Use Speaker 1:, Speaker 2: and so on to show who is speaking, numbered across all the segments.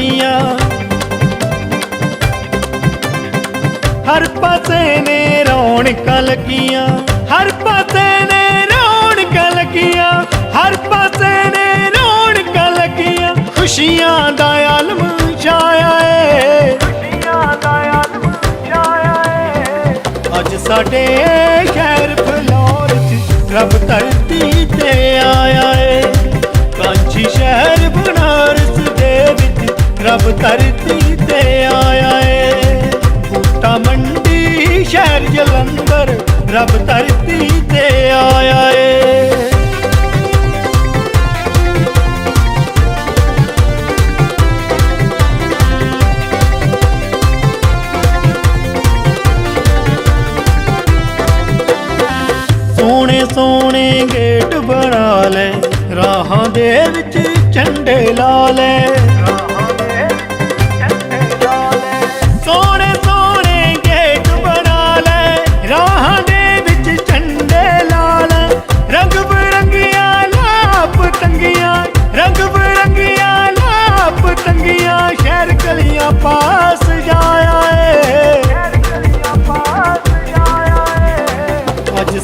Speaker 1: ਰੌਣਕਾਂ ਹਰ ਪਾਸੇ ਨੇ ਰੌਣਕਾਂ ਲੱਗੀਆਂ। ਹਰ ਪਾਸੇ ਨੇ ਰੌਣਕਾਂ ਲੱਗੀਆਂ। ਹਰ ਪਾਸੇ ਨੇ ਰੌਣਕਾਂ ਲੱਗੀਆਂ। ਖੁਸ਼ੀਆਂ ਦਾ ਆਲਮ ਛਾਇਆ ਏ। ਖੁਸ਼ੀਆਂ ਦਾ ਆਲਮ ਛਾਇਆ ਏ। ਅੱਜ ਸਾਡੇ ਸ਼ਹਿਰ ਫਲੋਰ ਚ ਰੱਬ ਧਰਤੀ ਤੇ ਆਇਆ ਏ। ਕਾਂਚੀ ਸ਼ਹਿਰ ਬਨਾਰਸ ਰੱਬ ਧਰਤੀ ਤੇ ਆਇਆ ਏ। ਬੂਟਾ ਮੰਡੀ, ਸ਼ਹਿਰ ਜਲੰਧਰ, ਰੱਬ ਧਰਤੀ ਤੇ ਆਇਆ ਏ। ਸੋਹਣੇ ਸੋਹਣੇ ਗੇਟ ਬਣਾ ਲੈ, ਰਾਹਾਂ ਦੇ ਵਿੱਚ ਝੰਡੇ ਲਾ ਲੈ।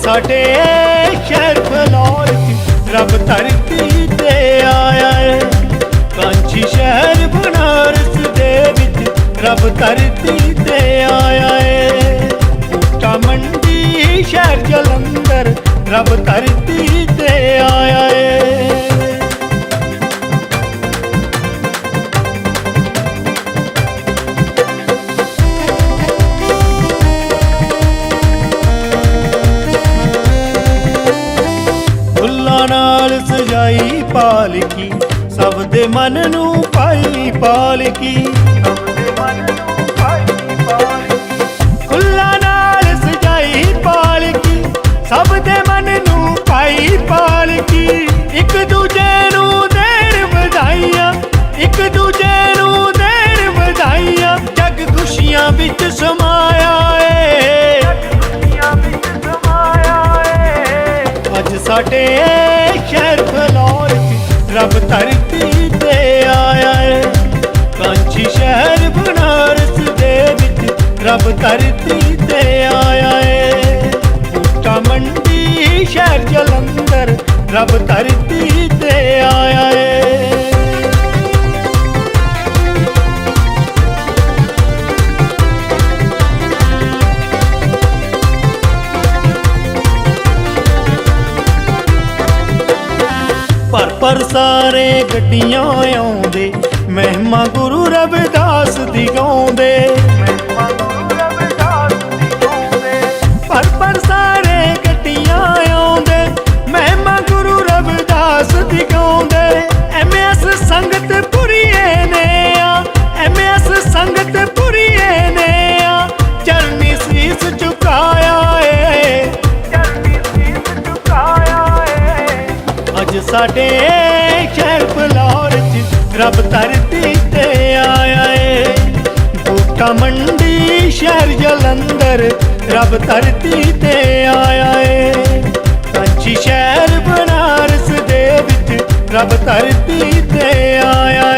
Speaker 1: ਸਾਡੇ ਸ਼ਹਿਰ ਫਲੋਰ ਚ ਰੱਬ ਧਰਤੀ ਤੇ ਆਇਆ ਏ। ਕਾਂਚੀ ਸ਼ਹਿਰ ਬਨਾਰਸ ਦੇ ਵਿੱਚ ਰੱਬ ਧਰਤੀ ਤੇ ਆਇਆ ਏ। ਬੂਟਾ ਮੰਡੀ ਸ਼ਹਿਰ ਜਲੰਧਰ, ਰੱਬ ਧਰਤੀ ਨਾਲ ਸਜਾਈ ਪਾਲਕੀ ਸਭ ਦੇ ਮਨ ਨੂੰ ਪਾਈ ਪਾਲਕੀ। ਧਰਤੀ ਤੇ ਆਇਆ ਏ। ਕਾਂਚੀ ਸ਼ਹਿਰ ਬਨਾਰਸ ਦੇ ਵਿੱਚ ਰੱਬ ਧਰਤੀ ਤੇ ਆਇਆ ਏ। ਪਰ ਸਾਰੇ ਗੱਡੀਆਂ ਆਉਂਦੇ। ਮਹਿਮਾ ਗੁਰੂ ਰਵਿਦਾਸ ਦੀ ਗਾਉਂਦੇ ਪਰ ਪਰ ਸਾਰੇ ਗੱਡੀਆਂ ਆਉਂਦੇ। ਮਹਿਮਾ ਗੁਰੂ ਰਵਿਦਾਸ ਦੀ ਗਾਉਂਦੇ ਐਮਐਸ ਸੰਗਤ ਪੁਰੀਏ ਨੇ ਆ। ਐਮਐਸ ਸੰਗਤ ਪੁਰੀਏ ਨੇ ਆ। ਚਰਨੀ ਸੀਸ ਝੁਕਾਇਆ ਏ। ਚਰਨੀ ਸੀਸ ਝੁਕਾਇਆ ਏ। ਅੱਜ ਸਾਡੇ ਰੱਬ ਧਰਤੀ ਤੇ ਆਇਆ ਏ। ਬੂਟਾ ਮੰਡੀ, ਸ਼ਹਿਰ ਜਲੰਧਰ, ਰੱਬ ਧਰਤੀ ਤੇ ਆਇਆ ਏ। ਕਾਂਚੀ ਸ਼ਹਿਰ ਬਨਾਰਸ ਦੇ ਵਿੱਚ ਰੱਬ ਧਰਤੀ ਤੇ ਆਇਆ